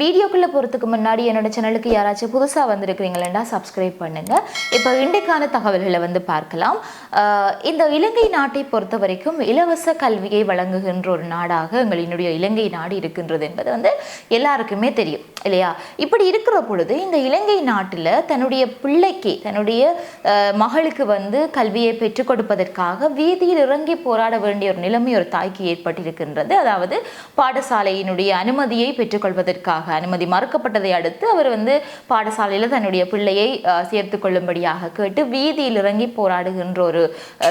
வீடியோக்குள்ளே போகிறதுக்கு முன்னாடி என்னோட சேனலுக்கு யாராச்சும் புதுசாக வந்திருக்கிறீங்களா சப்ஸ்கிரைப் பண்ணுங்கள் இப்போ இன்றைக்கான தகவல்களை வந்து பார்க்கலாம். இந்த இலங்கை நாட்டை பொறுத்த வரைக்கும் இலவச கல்வியை வழங்குகின்ற ஒரு நாடாக எங்களினுடைய இலங்கை நாடு இருக்கின்றது என்பது வந்து எல்லாருக்குமே தெரியும் இல்லையா? இப்படி இருக்கிற பொழுது இந்த இலங்கை நாட்டில் தன்னுடைய பிள்ளைக்கு தன்னுடைய மகளுக்கு வந்து கல்வியை பெற்றுக் கொடுப்பதற்காக வீதியில் இறங்கி போராட வேண்டிய ஒரு நிலைமை ஒரு தாய்க்கு ஏற்பட்டிருக்கின்றது. அதாவது பாடசாலையினுடைய அனுமதியை பெற்றுக்கொள்வதற்காக அனுமதி மறுக்கப்பட்டதை அடுத்து அவர் வந்து பாடசாலையில் தன்னுடைய பிள்ளையை சேர்த்து கொள்ளும்படியாக கேட்டு வீதியில் இறங்கி போராடுகின்ற ஒரு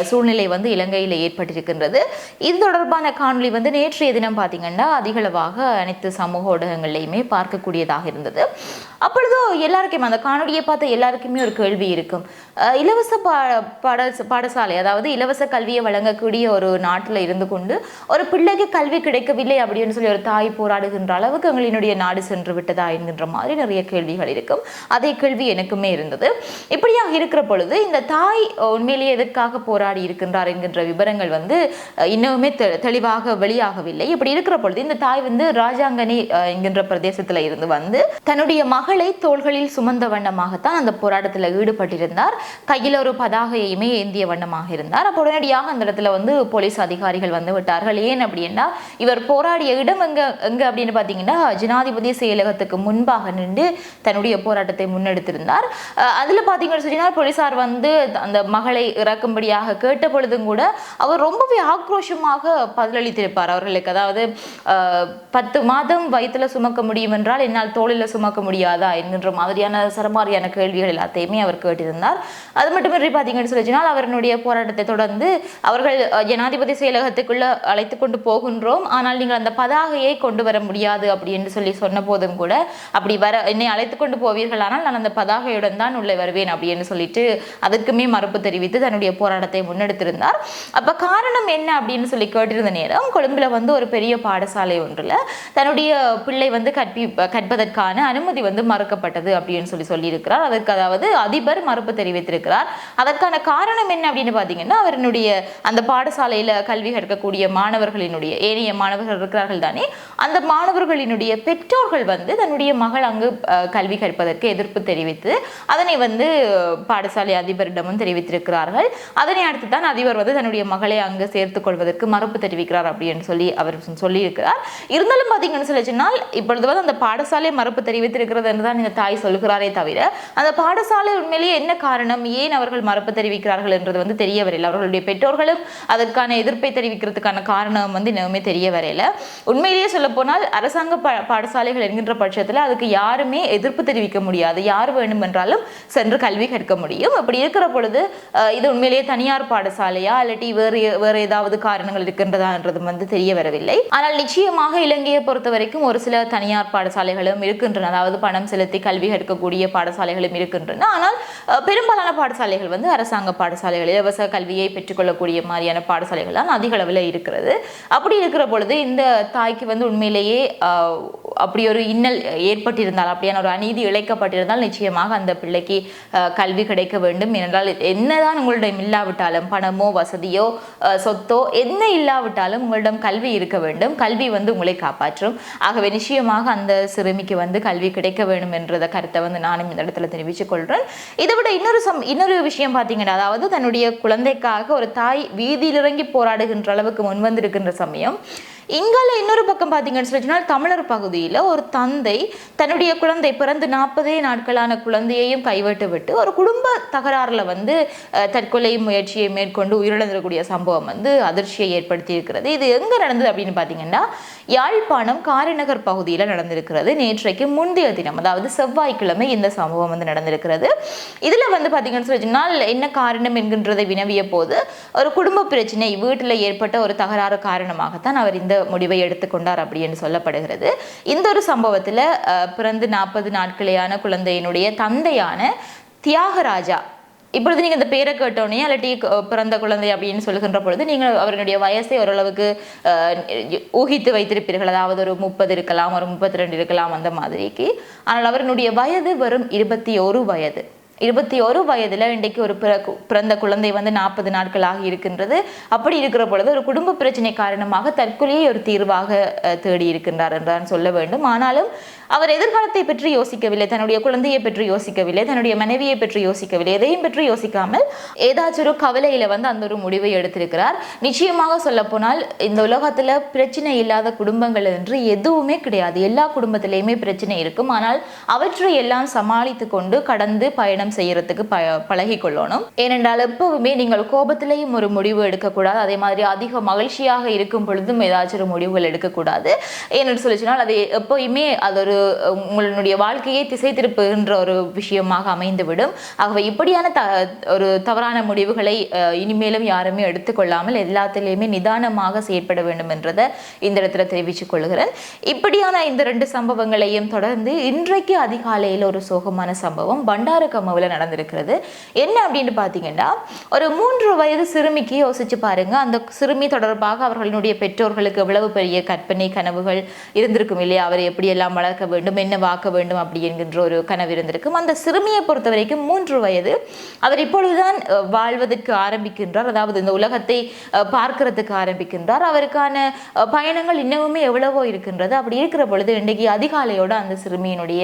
சூழ்நிலை வந்து இலங்கையில் ஏற்பட்டிருக்கின்றது. இது தொடர்பான காணொளி வந்து நேற்றைய தினம் பார்த்தீங்கன்னா அதிகளவாக அனைத்து சமூக ஊடகங்கள்லையுமே பார்க்கக்கூடியதாக இருந்தது. அப்பொழுது எல்லாருக்குமே அந்த காணொலியை பார்த்த எல்லாருக்குமே ஒரு கேள்வி இருக்கும். இலவச பா பாட பாடசாலை அதாவது இலவச கல்வியை வழங்கக்கூடிய ஒரு நாட்டில் இருந்து கொண்டு ஒரு பிள்ளைக்கு கல்வி கிடைக்கவில்லை அப்படின்னு சொல்லி ஒரு தாய் போராடுகின்ற அளவுக்கு எங்களினுடைய நாடு நாடு சென்று விட்டதா என்கின்ற மாதிரி நிறைய கேள்விகள் இருக்கும். அதே கேள்வி எனக்குமே இருந்தது. இப்படியாக இருக்கிற பொழுது இந்த தாய் உண்மையிலேயே எதற்காக போராடி இருக்கின்றார் என்கின்ற விவரங்கள் வந்து இன்னுமே தெளிவாக வெளியாகவில்லை. இப்படி இருக்கிற பொழுது இந்த தாய் வந்து ராஜாங்கனி என்கின்ற பிரதேசத்தில் இருந்து வந்து தன்னுடைய மகளை தோள்களில் சுமந்த வண்ணமாகத்தான் அந்த போராட்டத்தில் ஈடுபட்டிருந்தார். கையில் ஒரு பதாகையுமே ஏந்திய வண்ணமாக இருந்தார். அப்போ உடனடியாக அந்த இடத்துல வந்து போலீஸ் அதிகாரிகள் வந்து விட்டார்கள். ஏன் அப்படின்னா இவர் போராடிய இடம் எங்க எங்க அப்படின்னு பார்த்தீங்கன்னா ஜனாதிபதி செயலகத்துக்கு முன்பாக நின்று தன்னுடைய போராட்டத்தை முன்னெடுத்திருந்தார். அதில் பார்த்தீங்கன்னு சொன்னால் போலீசார் வந்து அந்த மகளை இறக்கும்படியாக கேட்ட பொழுதும் கூட அவர் ரொம்பவே ஆக்ரோஷமாக பதிலளித்திருப்பார். அவர்களுக்கு அதாவது பத்து மாதம் வயிற்றுல சுமக்க முடியும் என்றால் என்னால் தோளில் சுமக்க முடியாதா என்கின்ற மாதிரியான சரமாரியான கேள்விகள் எல்லாத்தையுமே அவர் கேட்டிருந்தார். அது மட்டுமின்றி பார்த்தீங்கன்னு சொல்லி அவருடைய போராட்டத்தை தொடர்ந்து அவர்கள் ஜனாதிபதி செயலகத்துக்குள்ள அழைத்து கொண்டு போகின்றோம். ஆனால் நீங்கள் அந்த பதாகையை கொண்டு வர முடியாது அப்படின்னு சொல்லி சொன்ன போதும் கூட. அப்படி வர என்னை அழைத்து கொண்டு போவீர்களானால் நான் அந்த பதாகையுடன் தான் உள்ளே வருவேன் அப்படின்னு சொல்லிட்டு அதற்குமே மறுப்பு தெரிவித்து தன்னுடைய போராட்டத்தை முன்னெடுத்திருந்தார். அப்ப காரணம் என்ன அப்படின்னு சொல்லி கேட்டிருந்த நேரம் கொழும்புல வந்து ஒரு பெரிய பாடசாலை ஒன்றுல தன்னுடைய பிள்ளை வந்து கற்பி கற்பதற்கான அனுமதி வந்து மறுக்கப்பட்டது அப்படின்னு சொல்லி சொல்லியிருக்கிறார். அதற்கு அதாவது அதிபர் மறுப்பு தெரிவித்திருக்கிறார். அதற்கான காரணம் என்ன அப்படின்னு பார்த்தீங்கன்னா அவருடைய அந்த பாடசாலையில கல்வி கற்கக்கூடிய மாணவர்களினுடைய ஏனைய மாணவர்கள் இருக்கிறார்கள் தானே அந்த மாணவர்களினுடைய பெற்றோர் பெற்றோர்கள் வந்து தன்னுடைய மகள் அங்கு கல்வி கற்பதற்கு எதிர்ப்பு தெரிவித்து அதனை வந்து பாடசாலை அதிபரிடமும் தெரிவித்திருக்கிறார்கள். அதனை அடுத்து தான் அதிபர் வந்து தன்னுடைய மகளை அங்கு சேர்த்துக் கொள்வதற்கு மறுப்பு தெரிவிக்கிறார் அப்படின்னு சொல்லி அவர் சொல்லியிருக்கிறார். இருந்தாலும் பார்த்தீங்கன்னு சொல்லி சொன்னால் இப்பொழுது வந்து அந்த பாடசாலை மறுப்பு தெரிவித்திருக்கிறது என்று தான் இந்த தாய் சொல்கிறாரே தவிர அந்த பாடசாலை உண்மையிலேயே என்ன காரணம்? ஏன் அவர்கள் மறுப்பு தெரிவிக்கிறார்கள் என்றது வந்து தெரிய வரையில் அவர்களுடைய பெற்றோர்களும் அதற்கான எதிர்ப்பை தெரிவிக்கிறதுக்கான காரணம் வந்து இன்னுமே தெரிய வரையில உண்மையிலேயே சொல்ல போனால் அரசாங்க பா பாடசாலைகள் என்கின்ற பட்சத்தில் அதுக்கு யாருமே எதிர்ப்பு தெரிவிக்க முடியாது. யார் வேண்டுமென்றாலும் சென்று கல்வி கற்க முடியும். அப்படி இருக்கிற பொழுது இது உண்மையிலேயே தனியார் பாடசாலையா இல்லாட்டி வேறு வேறு ஏதாவது காரணங்கள் இருக்கின்றதான்றது வந்து தெரிய வரவில்லை. ஆனால் நிச்சயமாக இலங்கையை பொறுத்த வரைக்கும் ஒரு சில தனியார் பாடசாலைகளும் இருக்கின்றன. அதாவது பணம் செலுத்தி கல்வி கற்கக்கூடிய பாடசாலைகளும் இருக்கின்றன. ஆனால் பெரும்பாலான பாடசாலைகள் வந்து அரசாங்க பாடசாலைகள் இலவச கல்வியை பெற்றுக்கொள்ளக்கூடிய மாதிரியான பாடசாலைகள் தான் அதிக அளவில் இருக்கிறது. அப்படி இருக்கிற பொழுது இந்த தாய்க்கு வந்து உண்மையிலேயே அப்படி ஒரு இன்னல் ஏற்பட்டிருந்தால் அப்படியான ஒரு அநீதி இழைக்கப்பட்டிருந்தால் நிச்சயமாக அந்த பிள்ளைக்கு கல்வி கிடைக்க வேண்டும். ஏனென்றால் என்னதான் உங்களிடம் இல்லாவிட்டாலும் பணமோ வசதியோ சொத்தோ என்ன இல்லாவிட்டாலும் உங்களிடம் கல்வி இருக்க வேண்டும். கல்வி வந்து உங்களை காப்பாற்றும். ஆகவே நிச்சயமாக அந்த சிறுமிக்கு வந்து கல்வி கிடைக்க வேண்டும் என்றத கருத்தை வந்து நானும் இந்த இடத்துல தெரிவித்துக் கொள்கிறேன் இதை விட இன்னொரு சம் இன்னொரு விஷயம் பார்த்தீங்கன்னா அதாவது தன்னுடைய குழந்தைக்காக ஒரு தாய் வீதியில் இறங்கி போராடுகின்ற அளவுக்கு முன்வந்திருக்கின்ற சமயம் இங்கால இன்னொரு பக்கம் பார்த்தீங்கன்னு சொல்லி சொன்னால் தமிழர் பகுதியில் ஒரு தந்தை தன்னுடைய குழந்தை பிறந்து நாற்பதே நாட்களான குழந்தையையும் கைவிட்டு விட்டு ஒரு குடும்ப தகராறில் வந்து தற்கொலை முயற்சியை மேற்கொண்டு உயிரிழந்திருக்கூடிய சம்பவம் வந்து அதிர்ச்சியை ஏற்படுத்தி இருக்கிறது இது எங்கே நடந்தது அப்படின்னு பார்த்தீங்கன்னா யாழ்ப்பாணம் காரைநகர் பகுதியில் நடந்திருக்கிறது. நேற்றைக்கு முந்தைய தினம் அதாவது செவ்வாய்க்கிழமை இந்த சம்பவம் வந்து நடந்திருக்கிறது. இதில் வந்து பார்த்தீங்கன்னு சொல்லி சொன்னால் என்ன காரணம் என்கின்றதை வினவிய போது ஒரு குடும்ப பிரச்சனை வீட்டில் ஏற்பட்ட ஒரு தகராறு காரணமாகத்தான் அவர் இந்த முடிவை எடுத்துக்கொண்டார் அப்படின்னு சொல்லப்படுகிறது. இந்த ஒரு சம்பவத்தில் பிறந்து நாற்பது நாட்களேயான குழந்தையினுடைய தந்தையான தியாகராஜா இப்பொழுது நீங்கள் இந்த பேரை கேட்டோன்னே அல்லாட்டி பிறந்த குழந்தை அப்படின்னு சொல்லுகின்ற பொழுது நீங்கள் அவருடைய வயசை ஓரளவுக்கு ஊகித்து வைத்திருப்பீர்கள். அதாவது ஒரு முப்பது இருக்கலாம் ஒரு முப்பத்தி ரெண்டு இருக்கலாம் அந்த மாதிரிக்கு. ஆனால் அவருடைய வயது வெறும் இருபத்தி ஒரு வயது. இருபத்தி ஒரு வயதில் இன்றைக்கு ஒரு பிற- பிறந்த குழந்தை வந்து நாற்பது நாட்கள் ஆகி இருக்கின்றது. அப்படி இருக்கிற பொழுது ஒரு குடும்ப பிரச்சனை காரணமாக தற்கொலையை ஒரு தீர்வாக தேடி இருக்கின்றார் என்றான் சொல்ல வேண்டும். ஆனாலும் அவர் எதிர்காலத்தை பற்றி யோசிக்கவில்லை தன்னுடைய குழந்தையை பற்றி யோசிக்கவில்லை தன்னுடைய மனைவியை பற்றி யோசிக்கவில்லை எதையும் பற்றி யோசிக்காமல் ஏதாச்சும் ஒரு கவலையில வந்து அந்த ஒரு முடிவை எடுத்திருக்கிறார். நிச்சயமாக சொல்ல போனால் இந்த உலகத்துல பிரச்சனை இல்லாத குடும்பங்கள் என்று எதுவுமே கிடையாது. எல்லா குடும்பத்திலையுமே பிரச்சனை இருக்கும். ஆனால் அவற்றை எல்லாம் சமாளித்து கொண்டு கடந்து பயணம் செய்யறதுக்கு ப பழகி கொள்ளணும் ஏனென்றால் எப்பவுமே நீங்கள் கோபத்திலையும் ஒரு முடிவு எடுக்கக்கூடாது. அதே மாதிரி அதிக மகிழ்ச்சியாக இருக்கும் பொழுதும் ஏதாச்சும் ஒரு முடிவுகள் எடுக்கக்கூடாது. ஏன்னு சொல்லி சொன்னால் அது எப்போயுமே அது ஒரு உங்களுடைய வாழ்க்கையை திசை திருப்புகின்ற ஒரு விஷயமாக அமைந்துவிடும். ஆகவே இப்படியான த ஒரு தவறான முடிவுகளை இனிமேலும் யாருமே எடுத்துக்கொள்ளாமல் எல்லாத்திலையுமே நிதானமாக செயற்பட வேண்டும் என்றதை இந்த இடத்துல தெரிவித்துக் கொள்கிறேன். இப்படியான இந்த ரெண்டு சம்பவங்களையும் தொடர்ந்து இன்றைக்கு அதிகாலையில் ஒரு சோகமான சம்பவம் பண்டாரகமவில் நடந்திருக்கிறது. என்ன அப்படின்னு பார்த்தீங்கன்னா ஒரு மூன்று வயது சிறுமிக்கு யோசிச்சு பாருங்க. அந்த சிறுமி தொடர்பாக அவர்களுடைய பெற்றோர்களுக்கு எவ்வளவு பெரிய கற்பனை கனவுகள் இருந்திருக்கும் இல்லையா? அவரை எப்படியெல்லாம் வளர்க்க வேண்டும் என்ன வாக்க வேண்டும் அப்படி என்கின்ற ஒரு கனவு இருந்திருக்கும். அந்த சிறுமியை பொறுத்த வரைக்கும் மூன்று வயது. அவர் இப்பொழுதுதான் வாழ்வதற்கு ஆரம்பிக்கின்றார். அதாவது இந்த உலகத்தை பார்க்கறதுக்கு பார்க்கிறதுக்கு ஆரம்பிக்கின்றார். அவருக்கான பயணங்கள் இன்னமுமே எவ்வளவோ இருக்கின்றது. அப்படி இருக்கிற பொழுது இன்றைக்கு அதிகாலையோட அந்த சிறுமியினுடைய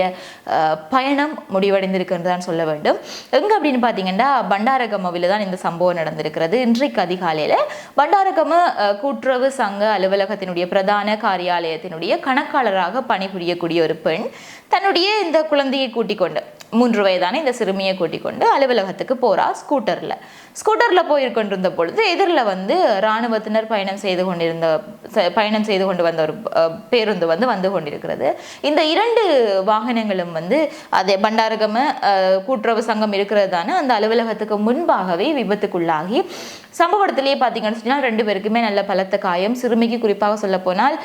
பயணம் முடிவடைந்திருக்கின்றதான் சொல்ல வேண்டும். எங்க அப்படின்னு பார்த்தீங்கன்னா பண்டாரகமவில் தான் இந்த சம்பவம் நடந்திருக்கிறது. இன்றைக்கு அதிகாலையில் பண்டாரகம கூட்டுறவு சங்க அலுவலகத்தினுடைய பிரதான காரியாலயத்தினுடைய கணக்காளராக பணிபுரியக்கூடிய ஒரு பெண் தன்னுடைய இந்த குழந்தையை கூட்டிக் கொண்டு மூன்று வயதான இந்த சிறுமியை கூட்டிக் கொண்டு அலுவலகத்துக்கு போறா ஸ்கூட்டர்ல. ஸ்கூட்டர்ல போயிருக்கொண்டிருந்த பொழுது எதிரில் வந்து இராணுவத்தினர் பயணம் செய்து கொண்டிருந்த பயணம் செய்து கொண்டு வந்த ஒரு பேருந்து வந்து வந்து கொண்டிருக்கிறது. இந்த இரண்டு வாகனங்களும் வந்து அதே பண்டாரகம கூட்டுறவு சங்கம் இருக்கிறது தானே அந்த அலுவலகத்துக்கு முன்பாகவே விபத்துக்குள்ளாகி சம்பவத்திலேயே பார்த்தீங்கன்னு சொன்னால் ரெண்டு பேருக்குமே நல்ல பலத்த காயம். சிறுமிக்கு குறிப்பாக சொல்ல போனால்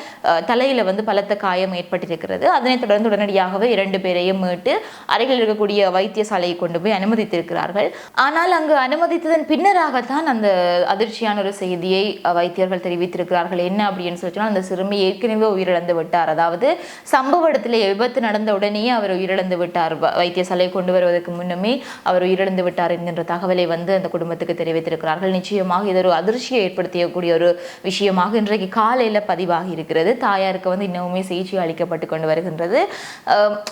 தலையில் தலையில வந்து பலத்த காயம் ஏற்பட்டிருக்கிறது. அதனைத் தொடர்ந்து உடனடியாகவே இரண்டு பேரையும் மீட்டு அருகில் இருக்கக்கூடிய வைத்தியசாலையை கொண்டு போய் அனுமதித்திருக்கிறார்கள். ஆனால் அங்கு அனுமதித்ததன் பின்னராகத்தான் அந்த அதிர்ச்சியான ஒரு செய்தியை வைத்தியர்கள் தெரிவித்திருக்கிறார்கள். என்ன அப்படின்னு சொல்லி அந்த சிறுமி ஏற்கனவே உயிரிழந்து விட்டார். அதாவது சம்பவ இடத்துல விபத்து நடந்த உடனேயே அவர் உயிரிழந்து விட்டார். வைத்தியசாலையை வைத்தியசாலை கொண்டு வருவதற்கு முன்னமே அவர் உயிரிழந்து விட்டார் என்கின்ற தகவலை வந்து அந்த குடும்பத்துக்கு தெரிவித்திருக்கிறார்கள். நிச்சயமாக இது ஒரு அதிர்ச்சியை ஏற்படுத்தியக்கூடிய ஒரு விஷயமாக இன்றைக்கு காலையில் பதிவாகி இருக்கிறது. தாயாருக்கு வந்து இன்னமுமே சிகிச்சை அளிக்கப்பட்டு கொண்டு வருகின்றது.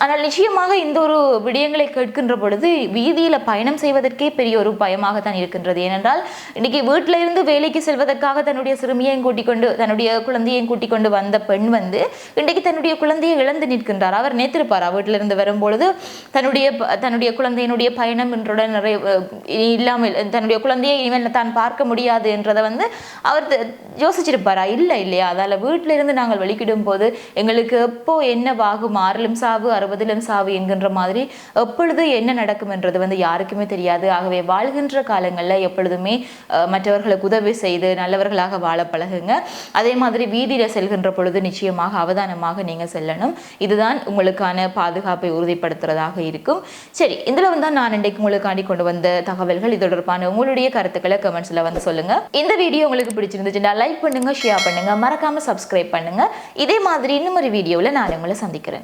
ஆனால் நிச்சயமாக இந்த ஒரு விடயங்களை கேட்கின்ற பொழுது வீதியில் பயணம் செய்வதற்கே பெரிய ஒரு பயமாகத்தான் இருக்கின்றது. ஏனென்றால் இன்னைக்கு வீட்டில இருந்து வேலைக்கு செல்வதற்காக தன்னுடைய சிறுமியையும் கூட்டிக் கொண்டு தன்னுடைய குழந்தையையும் கூட்டிக் கொண்டு வந்த பெண் வந்து இன்றைக்கு தன்னுடைய குழந்தையை இழந்து நிற்கின்றார். அவர் நேத்திருப்பார் வீட்டில இருந்து வரும்பொழுது தன்னுடைய தன்னுடைய குழந்தையினுடைய பயணம் என்றுடன் நிறைய இல்லாமல் தன்னுடைய குழந்தையை இனிமேல் தான் பார்க்க முடியாது என்றதை வந்து அவர் த- யோசிச்சிருப்பாரா? இல்லை இல்லையா? அதால வீட்டில இருந்து நாங்கள் வெளிக்கிடும் போது எங்களுக்கு எப்போ என்ன வாகும்? ஆறிலும் சாவு அறுபதிலும் சாவு என்கின்ற மாதிரி எப்பொழுது என்ன நடக்கும் என்றது வந்து யாருக்குமே தெரியாது. ஆகவே வாழ்கின்ற காலங்களில் எப்பொழுதுமே மற்றவர்களுக்கு உதவி செய்து நல்லவர்களாக வாழ பழகுங்க. அதே மாதிரி வீதியில் செல்கின்ற பொழுது நிச்சயமாக அவதானமாக நீங்கள் செல்லணும். இதுதான் உங்களுக்கான பாதுகாப்பை உறுதிப்படுத்துறதாக இருக்கும். சரி இதில் வந்து நான் இன்றைக்கு உங்களுக்காண்டி கொண்டு வந்த தகவல்கள் இது தொடர்பான உங்களுடைய கருத்துக்களை கமெண்ட்ஸில் வந்து சொல்லுங்க. இந்த வீடியோ உங்களுக்கு பிடிச்சிருந்துச்சுன்னா லைக் பண்ணுங்க ஷேர் பண்ணுங்க. மறக்காம சப்ஸ்கிரைப் பண்ணுங்க. இதே மாதிரி இன்னும் ஒரு வீடியோவில் நான் உங்களை சந்திக்கிறேன்.